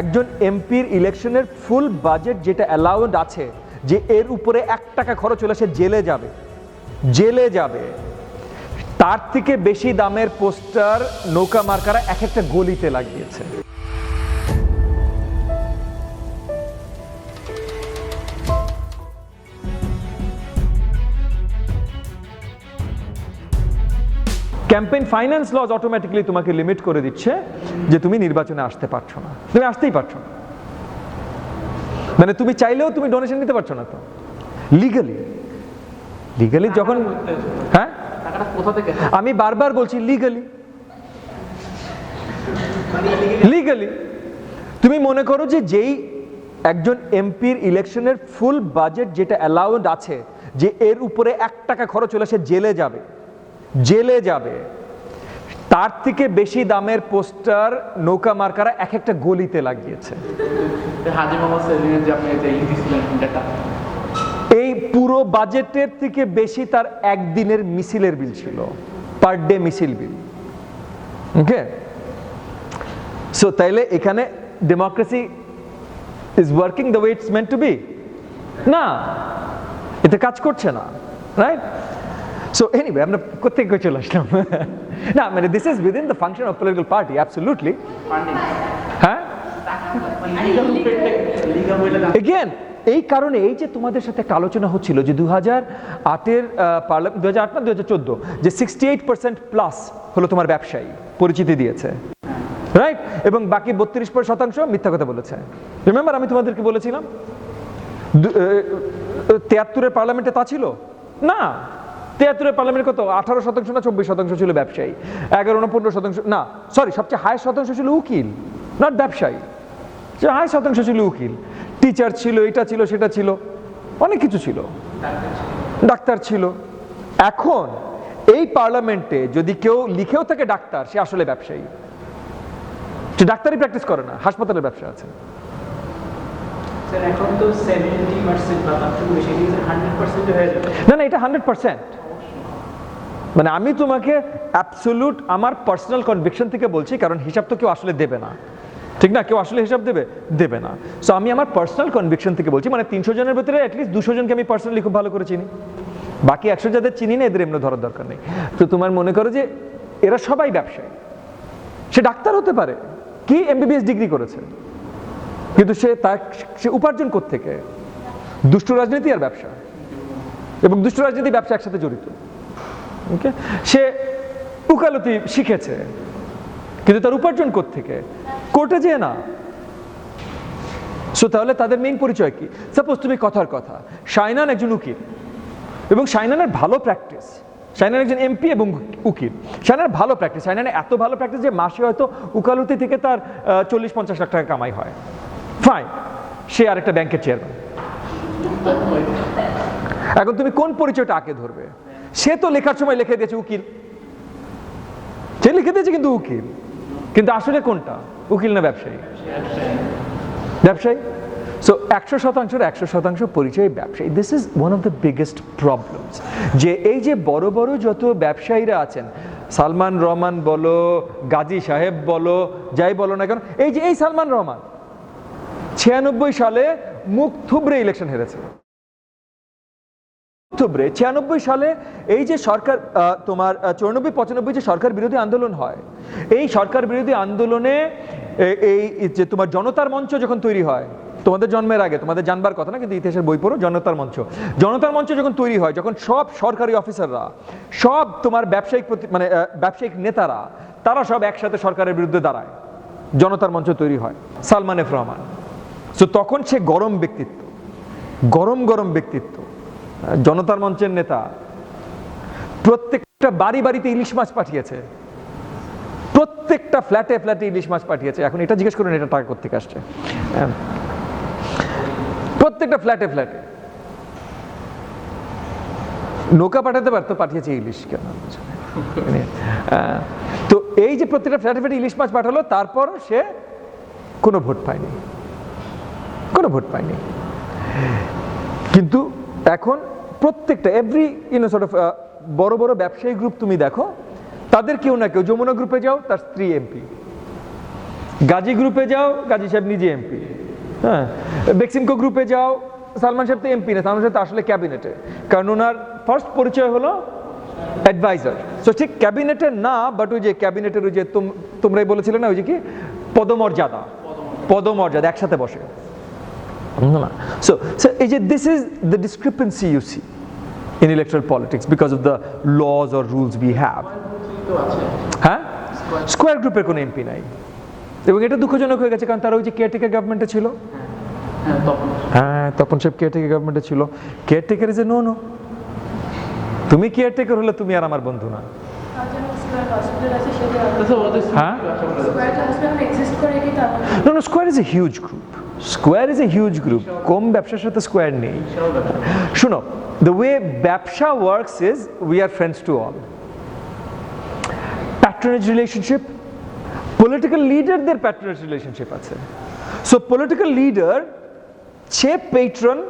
একজন এমপির ইলেকশনের ফুল বাজেট যেটা অ্যালাউড আছে, যে এর উপরে এক টাকা খরচ হলে সে জেলে যাবে। জেলে যাবে। তার থেকে বেশি দামের পোস্টার, নৌকা মার্কারা এক একটা গলিতে লাগিয়েছে। ক্যাম্পেইন ফাইন্যান্স লজ অটোমেটিক্যালি তোমাকে লিমিট করে দিচ্ছে যে তুমি নির্বাচনে আসতে পারছ না। তুমি আসতেই পারছ না। মানে তুমি চাইলেও তুমি ডোনেশন নিতে পারছ না তো। লিগালি লিগালি যখন হ্যাঁ? আমি বারবার বলছি লিগালি লিগালি তুমি মনে করো যে যেই একজন এমপির ইলেকশনের ফুল বাজেট যেটা অ্যালাউন্ড আছে, যে এর উপরে এক টাকা খরচ হলে সে জেলে যাবে। জেলে যাবে। তার থেকে বেশি দামের পোস্টার নৌকা মার্কারা এক একটা গলিতে লাগিয়েছে। এই পুরো বাজেটের থেকে বেশি তার একদিনের মিছিলের বিল ছিল। পার ডে মিছিল বিল। ওকে? সো তাইলে এখানে democracy is working the way it's meant to be না। এতে কাজ করছে না রাইট সো এনিওয়ে আমরা কোথেকে কই চলে আসলাম না মানে this is within the function political party absolutely funding হ্যাঁ এগেন এই কারণে এই যে তোমাদের সাথে একটা আলোচনা হচ্ছিল যে দু হাজার আটের পার্লামেন্ট দু হাজার আট না দু হাজার চোদ্দ, যে সিক্সটি এইট পার্সেন্ট প্লাস হলো তোমার ব্যবসায়ী, পরিচিতি দিয়েছে। রাইট এবং বাকি বত্রিশ শতাংশ মিথ্যা কথা বলেছে। রিমেম্বার আমি তোমাদেরকে বলেছিলাম তিয়াত্তরের পার্লামেন্টে তা ছিল? না। তিয়াত্তরের পার্লামেন্ট কত? আঠারো শতাংশ না চব্বিশ শতাংশ ছিল ব্যবসায়ী? এগারো না পনেরো শতাংশ না সরি সবচেয়ে হাই শতাংশ ছিল উকিল নট ব্যবসায়ী। যে হাই শতাংশ ছিল উকিল। টিচার ছিল এটা ছিল সেটা ছিল অনেক কিছু ছিল। ডাক্তার ছিল। এখন এই পার্লামেন্টে যদি কেউ লিখেও থাকে ডাক্তার সে আসলে ব্যবসায়ী। সে ডাক্তারই প্র্যাকটিস করে না হাসপাতালের ব্যবসা আছে। না না এটা হান্ড্রেড পার্সেন্ট মানে আমি তোমাকে অ্যাবসোলুট আমার পার্সোনাল কনভিকশন থেকে বলছি, কারণ হিসাব তো কেউ আসলে দেবে না। ঠিক না? কেউ আসলে হিসাব দেবে? দেবে না। সো আমি আমার পার্সোনাল কনভিকশন থেকে বলছি মানে তিনশো জনের ভেতরে অ্যাটলিস্ট দুশো জনকে আমি পার্সোনালি খুব ভালো করে চিনি। বাকি একশো যাদের চিনি না, এদের এমনি ধরার দরকার নেই। তো তোমার মনে করো যে এরা সবাই ব্যবসায়ী। সে ডাক্তার হতে পারে, কি এমবিবিএস ডিগ্রি করেছে, কিন্তু সে তার, সে উপার্জন থেকে দুষ্ট রাজনীতি আর ব্যবসা। এবং দুষ্ট রাজনীতি ব্যবসা একসাথে জড়িত। ওকে সে উকালতি শিখেছে, কিন্তু তার উপার্জন থেকে কোর্টে যেয়ে না। সো তাহলে তাদের মেইন পরিচয় কি? সাপোজ তুমি কথার কথা। শাইনান একজন উকিল। এবং শাইনানের ভালো প্র্যাকটিস শাইনান একজন এমপি এবং উকিল। শাইনার ভালো প্র্যাকটিস শাইনানের এত ভালো প্র্যাকটিস যে মাসে হয়তো উকালতি থেকে তার চল্লিশ পঞ্চাশ লাখ টাকা কামাই হয়। ফাইন সে আরেকটা ব্যাংকের চেয়ারম্যান এখন তুমি কোন পরিচয়টা আঁকে ধরবে? সে তো লেখার সময় লিখে দিয়েছে উকিল। সে লিখে দিয়েছে কিন্তু উকিল। কিন্তু আসলে কোনটা? উকিল না ব্যবসায়ী? ব্যবসায়ী? সো একশো শতাংশের একশো শতাংশ পরিচয় ব্যবসায়ী। This is one of the biggest problems যে এই যে বড় বড় যত ব্যবসায়ীরা আছেন, সালমান রহমান বলো, গাজী সাহেব বলো, যাই বলো না কেন, এই যে এই সালমান রহমান, ছিয়ানব্বই সালে মুখ থুবড়ে ইলেকশন হেরেছে। থুবড়ে ছিয়ানব্বই সালে এই যে সরকার তোমার চৌরানব্বই, পঁচানব্বই যে সরকার বিরোধী আন্দোলন হয়, এই সরকার বিরোধী আন্দোলনে এই যে তোমার জনতার মঞ্চ যখন তৈরি হয়, তোমাদের জন্মের আগে, তোমাদের জানবার কথা না, কিন্তু ইতিহাসের বই পড়ো, জনতার মঞ্চ। জনতার মঞ্চ যখন তৈরি হয়, যখন সব সরকারি অফিসাররা, সব তোমার ব্যবসায়িক প্রতি- মানে ব্যবসায়িক নেতারা, তারা সব একসাথে সরকারের বিরুদ্ধে দাঁড়ায়, জনতার মঞ্চ তৈরি হয়, সালমান এফ রহমান। তো তখন সে গরম ব্যক্তিত্ব, গরম গরম ব্যক্তিত্ব জনতার মঞ্চের নেতা। প্রত্যেকটা বাড়ি বাড়িতে ইলিশ মাছ পাঠিয়েছে। প্রত্যেকটা ফ্ল্যাটে ফ্ল্যাটে ইলিশ মাছ পাঠিয়েছে। এখন এটা জিজ্ঞেস করুন এটা টাকা কোথেকে আসছে? হ্যাঁ। প্রত্যেকটা ফ্ল্যাটে ফ্ল্যাটে নৌকা পাঠাতে পারতো পাঠিয়েছে ইলিশ কেন? মানে, তো এই যে প্রত্যেকটা ফ্ল্যাটে ফ্ল্যাটে ইলিশ মাছ পাঠালো তারপর সে কোনো ভোট পায়নি। কোনো ভোট পায়নি। কিন্তু এখন প্রত্যেকটা এভরি ইউনো সর্ট অফ বড় বড় ব্যবসায়ী গ্রুপ তুমি দেখো তাদের কেউ না কেউ যমুনা গ্রুপে যাও তার স্ত্রী এমপি গাজী গ্রুপে যাও গাজী সাহেব নিজে এমপি হ্যাঁ? বেক্সিমকো গ্রুপে যাও সালমান সাহেব তো এমপি না সালমান সাহেব তো আসলে ক্যাবিনেটে কারণ ওনার ফার্স্ট পরিচয় হলো অ্যাডভাইজার সো ঠিক ক্যাবিনেটের না বাট ওই যে ক্যাবিনেটের ওই যে তোমরাই বলেছিলে না ওই যে কি? পদমর্যাদা। পদমর্যাদা একসাথে বসে। না সো সো এই যে this is the discrepancy you see in electoral politics because of the laws or rules we have হ্যাঁ স্কোয়ার গ্রুপের কোনো এমপি নাই। এবং এটা দুঃখজনক হয়ে গেছে কারণ তারা ওই যে কেয়ারটেকার গভর্নমেন্টে ছিল। হ্যাঁ তপন সাহেব কেয়ারটেকার গভর্নমেন্টে ছিল। Caretaker is a no no তুমি কেয়ারটেকার হলে তুমি আর আমার বন্ধু না। হ্যাঁ? Square is a huge group Square is a huge group কম ব্যবসার সাথে স্কোয়ার নেই। শুনো দ্য ওয়ে ব্যবসা works is we are friends to all patronage relationship political লিডারদের patronage relationship আছে। সো পলিটিক্যাল লিডার সে পেট্রন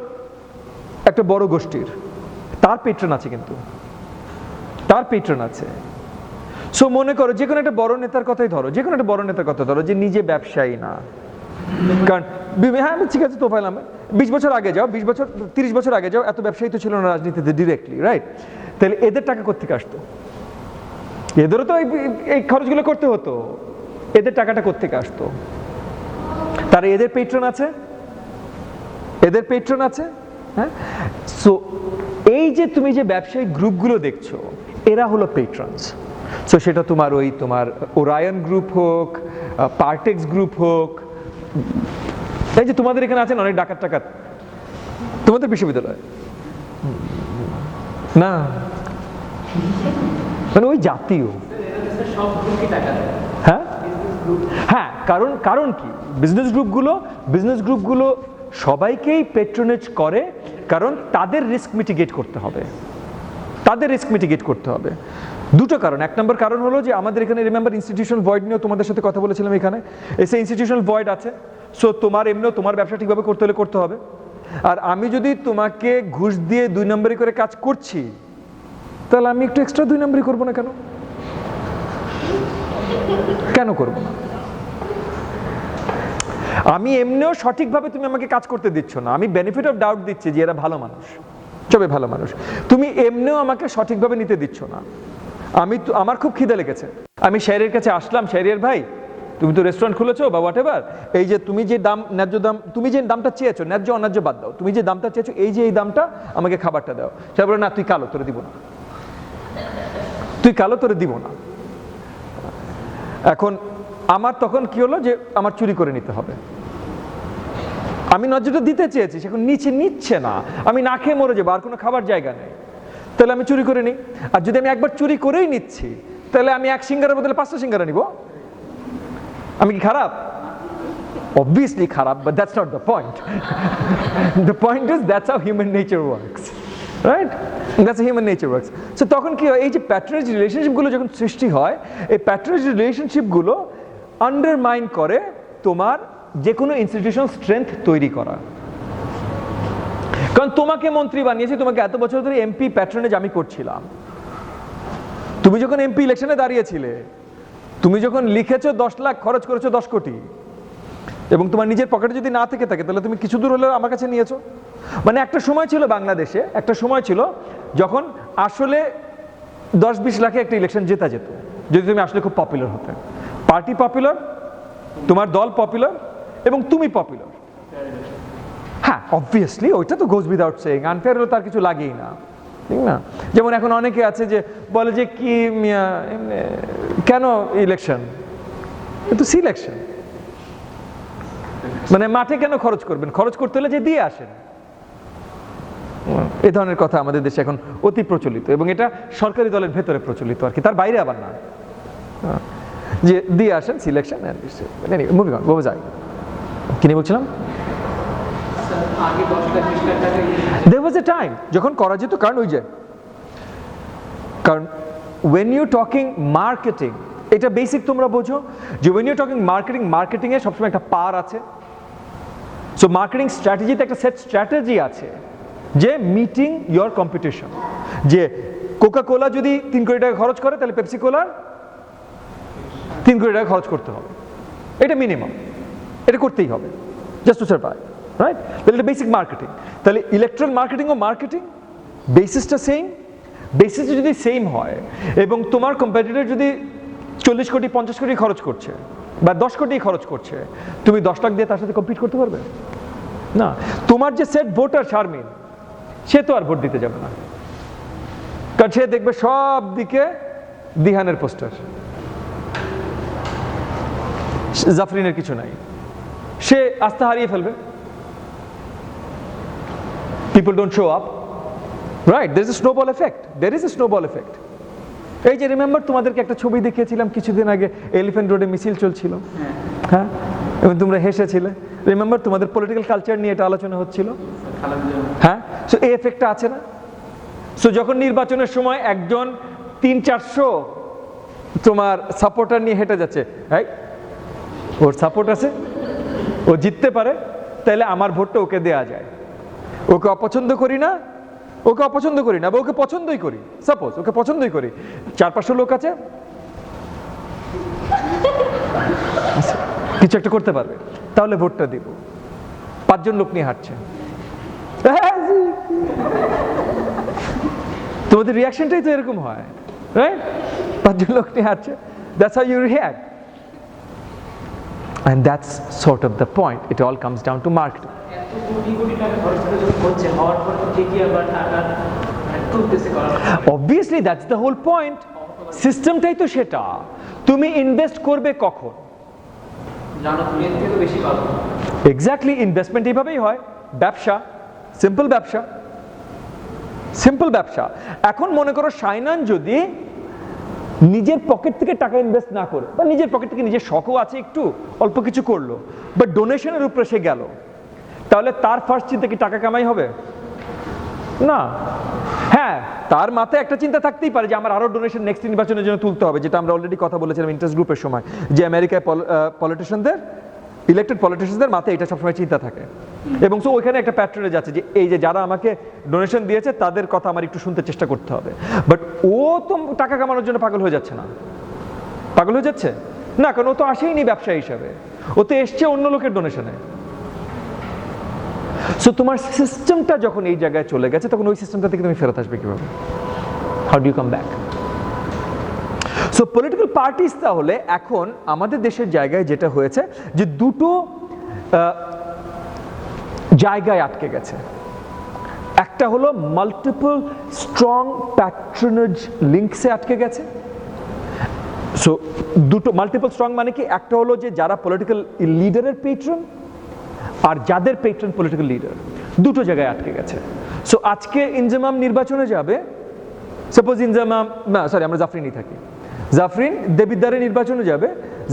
একটা বড় গোষ্ঠীর। তার পেট্রন আছে কিন্তু। তার পেট্রন আছে। সো মনে করো যে কোনো একটা বড় নেতার কথাই ধরো। যে কোনো একটা বড় নেতার কথা ধরো যে নিজে ব্যবসায়ী না। কারণ হ্যাঁ ঠিক আছে তো পাইলাম বিশ বছর আগে যাও, বিশ বছর, তিরিশ বছর আগে যাও, এত ব্যবসায়ী তো ছিল না রাজনীতিতে ডিরেক্টলি রাইট তাহলে এদের টাকা কোথেকে আসতো? এদেরও তো এই খরচগুলো করতে হতো। এদের টাকাটা কোথেকে আসতো? তার এদের পেট্রন আছে? এদের পেট্রন আছে? হ্যাঁ? সো এই যে তুমি যে ব্যবসায়ী গ্রুপগুলো দেখছ, এরা হলো পেট্রনস সো সেটা তোমার ওই তোমার ওরায়ন গ্রুপ হোক পার্টেক্স গ্রুপ হোক এই যে তোমাদের এখানে আছেন অনেক ডাকাত টাকাত। তোমাদের বিশ্ববিদ্যালয়। না। মানে ওই জাতীয়। হ্যাঁ? হ্যাঁ কারণ কারণ কি? বিজনেস গ্রুপগুলো বিজনেস গ্রুপগুলো সবাইকেই পেট্রোনেজ করে কারণ তাদের রিস্ক মিটিগেট করতে হবে। তাদের রিস্ক মিটিগেট করতে হবে। দুটো কারণ। এক নম্বর কারণ হলো যে আমাদের এখানে রিমেম্বার ইনস্টিটিউশনাল ভয়েড নিয়েও তোমাদের সাথে কথা বলেছিলাম এখানে। এসে ইনস্টিটিউশনাল ভয়েড আছে। সো তোমার এমনিও তোমার ব্যবসা ঠিকভাবে করতে হলে করতে হবে। আর আমি যদি তোমাকে ঘুষ দিয়ে দুই নম্বরই করে কাজ করছি, তাহলে আমি একটু এক্সট্রা দুই নম্বরই করব না কেন? কেন করব না? আমি এমনিও সঠিকভাবে তুমি আমাকে কাজ করতে দিচ্ছ না। আমি বেনিফিট অফ ডাউট দিচ্ছি যে এরা ভালো মানুষ। সবে ভালো মানুষ। তুমি এমনিও আমাকে সঠিকভাবে নিতে দিচ্ছ না। আমি তো আমার খুব খিদে লেগেছে। আমি শেরের কাছে আসলাম শেরিয়ার ভাই, তুমি তো রেস্টুরেন্ট খুলেছো বা হোয়াট এভার এই যে তুমি যে দাম, ন্যায্য দাম, তুমি যে দামটা চেয়েছো, ন্যায্য অন্যায্য বাদ দাও, তুমি যে দামটা চেয়েছো, এই যে এই দামটা আমাকে খাবারটা দাও। সে বলে, না, তুই কালো, তোরে দিব না। তুই কালো, তোরে দিব না। এখন আমার তখন কি হলো যে আমার চুরি করে নিতে হবে। আমি নজরটা দিতে চেয়েছি সেখন নিচে নিচ্ছে না। আমি না খেয়ে মরে যাব, আর কোনো খাবার জায়গা নেই। তাহলে আমি চুরি করে নিই। আর যদি আমি একবার চুরি করেই নিচ্ছি, তাহলে আমি এক সিঙ্গারের বদলে পাঁচটা সিঙ্গারা নিব। আমি কি খারাপ? Obviously খারাপ, but that's not the point. The point is that's how human nature works right that's human nature works. So তখন কি হয়, এই যে প্যাট্রনেজ রিলেশনশিপগুলো যখন সৃষ্টি হয়, এই প্যাট্রনেজ রিলেশনশিপগুলো আন্ডারমাইন করে তোমার যে কোনো ইনস্টিটিউশনাল স্ট্রেংথ তৈরি করা। কারণ তোমাকে মন্ত্রী বানিয়েছি, তোমাকে এত বছর ধরে এমপি প্যাট্রনেজ আমি করছিলাম। তুমি যখন এমপি ইলেকশনে দাঁড়িয়েছিলে, তুমি যখন লিখেছো দশ লাখ, খরচ করেছ দশ কোটি, এবং তোমার নিজের পকেটে যদি না থেকে থাকে, তাহলে তুমি কিছু দূর হলেও আমার কাছে নিয়েছো। মানে একটা সময় ছিল বাংলাদেশে, একটা সময় ছিল যখন আসলে দশ বিশ লাখে একটা ইলেকশন জেতা যেত। যদি তুমি আসলে খুব পপুলার হতে। পার্টি পপুলার তোমার দল পপুলার এবং তুমি পপুলার হ্যাঁ অবভিয়াসলি ওইটা তো গোজ উইদাউট সেইং আনফেয়ার হলে তার কিছু লাগেই না, ঠিক না? যেমন এখন অনেকে আছে যে বলে যে কি কেন ইলেকশন তো সিলেকশন মানে মাঠে কেন খরচ করবেন? খরচ করতে হলে যে দিয়ে আসেন। এ ধরনের কথা আমাদের দেশে এখন অতি প্রচলিত এবং এটা সরকারি দলের ভেতরে প্রচলিত আর কি, তার বাইরে আবার না। যে দিয়ে আসেন সিলেকশন মুভিং অন বাবু যাই কি নিয়ে বলছিলাম স্যার, আগে দশ লাখ বিশ লাখ টাকা দে ওয়াজ এ টাইম যখন করা যেত কারণ ওই যে, কারণ ওয়েন ইউ টকিং মার্কেটিং এটা বেসিক তোমরা বোঝো, যে ওয়েন ইউ টকিং মার্কেটিং মার্কেটিংয়ে সবসময় একটা পার আছে। সো মার্কেটিং স্ট্র্যাটেজিতে একটা সেট স্ট্র্যাটেজি আছে, যে মিটিং ইয়োর কম্পিটিশন যে কোকা কোলা যদি তিন কোটি টাকা খরচ করে, তাহলে পেপসি কোলার তিন কোটি টাকা খরচ করতে হবে। এটা মিনিমাম এটা করতেই হবে জাস্ট টু সার্ভাইভ রাইট তাহলে এটা বেসিক মার্কেটিং তাহলে ইলেকট্রাল মার্কেটিং ও মার্কেটিং বেসিসটা সেম বেসিসটা যদি সেম হয়, এবং তোমার কম্পিটিটর যদি চল্লিশ কোটি, পঞ্চাশ কোটি খরচ করছে, বা দশ কোটি খরচ করছে, তুমি দশ লাখ দিয়ে তার সাথে কম্পিট করতে পারবে? না। তোমার যে সেট ভোটার শারমিন সে তো আর ভোট দিতে যাবে না। কারণ সে দেখবে সব দিকে দিহানের পোস্টার জাফরিনের কিছু নাই। সে আস্থা হারিয়ে ফেলবে। Don't show up right there is a snowball effect there is a snowball effect এই যে রিমেম্বার তোমাদেরকে একটা ছবি দেখিয়েছিলাম কিছুদিন আগে এলিফেন্ট রোডে মিছিল চলছিল। হ্যাঁ। এবং তোমরা হেসেছিলে। রিমেম্বার তোমাদের পলিটিক্যাল কালচার নিয়ে এটা আলোচনা হচ্ছিল? হ্যাঁ? সো এই এফেক্টটা আছে না? সো যখন নির্বাচনের সময় একজন তিন চারশো তোমার সাপোর্টার নিয়ে হেঁটে যাচ্ছে হ্যাঁ ওর সাপোর্ট আছে? ও জিততে পারে তাহলে আমার ভোটটা ওকে দেয়া যায়। ওকে অপছন্দ করি না? ওকে অপছন্দ করি না বা ওকে পছন্দই করি। সাপোজ ওকে পছন্দই করি। চার পাঁচশো লোক আছে? আচ্ছা, কিছু একটা করতে পারবে। তাহলে ভোটটা দিব। পাঁচজন লোক নিয়ে হাঁটছে। তোমাদের রিয়াকশনটাই তো এরকম হয় রাইট পাঁচজন লোক নিয়ে হাঁটছে। That's how you react and that's sort of the point it all comes down to marketing obviously that's the whole point সিস্টেমটাই তো সেটা। তুমি ইনভেস্ট করবে কখন? এক্স্যাক্টলি ইনভেস্টমেন্ট এইভাবেই হয়। ব্যবসা সিম্পল ব্যবসা। সিম্পল ব্যবসা। এখন মনে করো সাইনান যদি নিজের পকেট থেকে টাকা ইনভেস্ট না করে বা নিজের পকেট থেকে নিজের শখও আছে একটু অল্প কিছু করল বা ডোনেশনের উপরে সে গেল তাহলে তার ফার্স্ট চিন্তা কি টাকা কামাই হবে? না। হ্যাঁ তার মাথায় একটা চিন্তা থাকতেই পারে যে আমার আরও ডোনেশন নেক্সট নির্বাচনের জন্য তুলতে হবে, যেটা আমরা অলরেডি কথা বলেছিলাম ইন্টারেস্ট গ্রুপের সময়, যে আমেরিকায় পলিটিশিয়ানদের ইলেক্টেড পলিটিশিয়ানদের মাথায় এটা সবসময় চিন্তা থাকে। এবং সো ওইখানে একটা প্যাট্রনেজ যাচ্ছে যে এই যে যারা আমাকে ডোনেশন দিয়েছে, তাদের কথা আমার একটু শুনতে চেষ্টা করতে হবে। বাট ও তো টাকা কামানোর জন্য পাগল হয়ে যাচ্ছে না। পাগল হয়ে যাচ্ছে? না, কারণ ও তো আসেইনি ব্যবসা হিসাবে। ও তো এসছে অন্য লোকের ডোনেশনে সো তোমার সিস্টেমটা যখন এই জায়গায় চলে গেছে, তখন ওই সিস্টেমটা থেকে তুমি ফেরত আসবে কীভাবে? How do come back so political parties তাহলে এখন আমাদের দেশের জায়গায় যেটা হয়েছে, যে দুটো জায়গায় আটকে গেছে। একটা হলো মাল্টিপল স্ট্রং প্যাট্রনেজ লিঙ্কসে আটকে গেছে। সো দুটো মাল্টিপল স্ট্রং মানে কি? একটা হলো যে যারা পলিটিক্যাল লিডারের পেট্রন আর যাদের পেট্রন পলিটিক্যাল লিডার দুটো জায়গায় আটকে গেছে। সো আজকে ইনজামাম নির্বাচনে যাবে সাপোজ ইনজামাম, না সরি আমরা জাফরিনই থাকি। জাফরিন দেবিদ্দারে নির্বাচনে যাবে,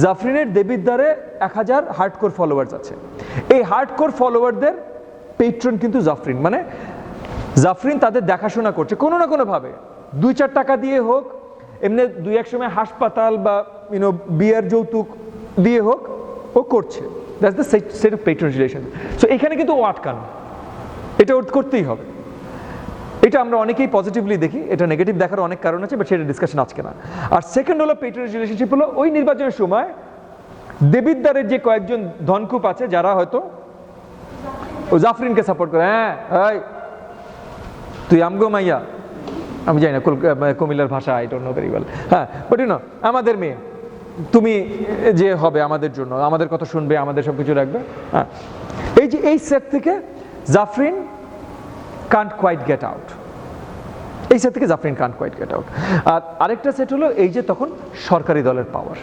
জাফরিনের দেবিদ্দারে এক হাজার হার্ডকোর ফলোয়ার্স আছে। এই হার্ডকোর ফলোয়ারদের পেট্রন কিন্তু জাফরিন। মানে জাফরিন তাদের দেখাশোনা করছে, কোনো না কোনোভাবে দুই চার টাকা দিয়ে হোক, এমনি দুই এক সময় হাসপাতাল বা ইউনো বিয়ার যৌতুক দিয়ে হোক, ও করছে। That's the set of patron relation so এখানে কিন্তু ও আটকানো। এটা ওর করতেই হবে। এটা আমরা অনেকেই পজিটিভলি দেখি, এটা নেগেটিভ দেখার অনেক কারণ আছে বাট সেটা ডিসকাশন আজকে না। আর সেকেন্ড হলো পেট্রোল রিলেশনশিপ হলো, ওই নির্বাচনের সময় দেবিদ্দারের যে কয়েকজন ধনকুপ আছে, যারা হয়তো ও জাফরিনকে সাপোর্ট করে হ্যাঁ তুই আমগো মাইয়া? আমি জানি না কুমিল্লার ভাষা I don't know very well হ্যাঁ বাট ইউ নো আমাদের মেয়ে। তুমি যে হবে আমাদের জন্য, আমাদের কথা শুনবে, আমাদের সব কিছু রাখবে। হ্যাঁ। এই যে এই সেট থেকে Zafrin can't quite get out এই সেট থেকে Zafrin can't quite get out আর আরেকটা সেট হলো এই যে তখন সরকারি দলের পাওয়ার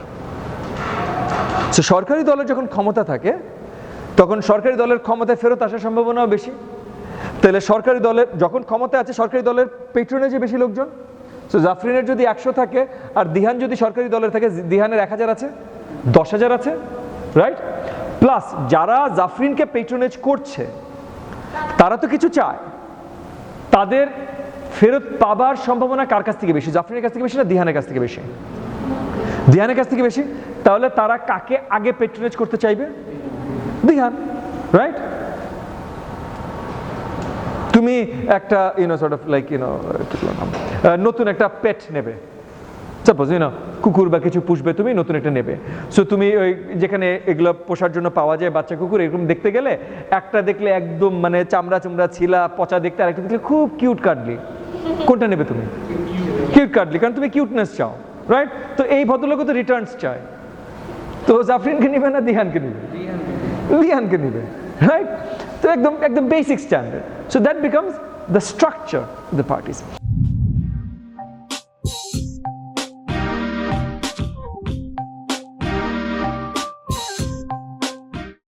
সো সরকারি দলের যখন ক্ষমতা থাকে, তখন সরকারি দলের ক্ষমতায় ফেরত আসার সম্ভাবনাও বেশি। তাহলে সরকারি দলের, যখন ক্ষমতা আছে, সরকারি দলের পেট্রোনেজে বেশি লোকজন। সো জাফরিনের যদি একশো থাকে, আর দিহান যদি সরকারি দলের থাকে দিহানের এক হাজার আছে, দশ হাজার আছে রাইট প্লাস যারা জাফরিনকে পেট্রোনেজ করছে, তারা তো কিছু চায়। তাদের ফেরত পাবার সম্ভাবনা কার কাছ থেকে বেশি? জাফরিনের কাছ থেকে বেশি না দিহানের কাছ থেকে বেশি? দিহানের কাছ থেকে বেশি? তাহলে তারা কাকে আগে পেট্রোনেজ করতে চাইবে? দিহান রাইট তুমি একটা you know sort of like you know নতুন একটা পেট নেবে। সাপোজ ইউনো কুকুর বা কিছু পুষবে, তুমি নতুন একটা নেবে। সো তুমি ওই যেখানে এগুলো পোষার জন্য পাওয়া যায়, বাচ্চা কুকুর, এরকম দেখতে গেলে, একটা দেখলে একদম মানে চামড়া চামড়া, ছিলা, পচা দেখতে আরেকটা দেখলে খুব কিউট কাটলি কোনটা নেবে তুমি? কিউট কাটলি কারণ তুমি কিউটনেস চাও রাইট তো এই ভদ্রলোকও তো রিটার্নস চায়। তো জাফরিনকে নিবে না দিহানকে নিবে? লিয়ানকে নিবে রাইট তো একদম একদম basic standard so that becomes the structure the parties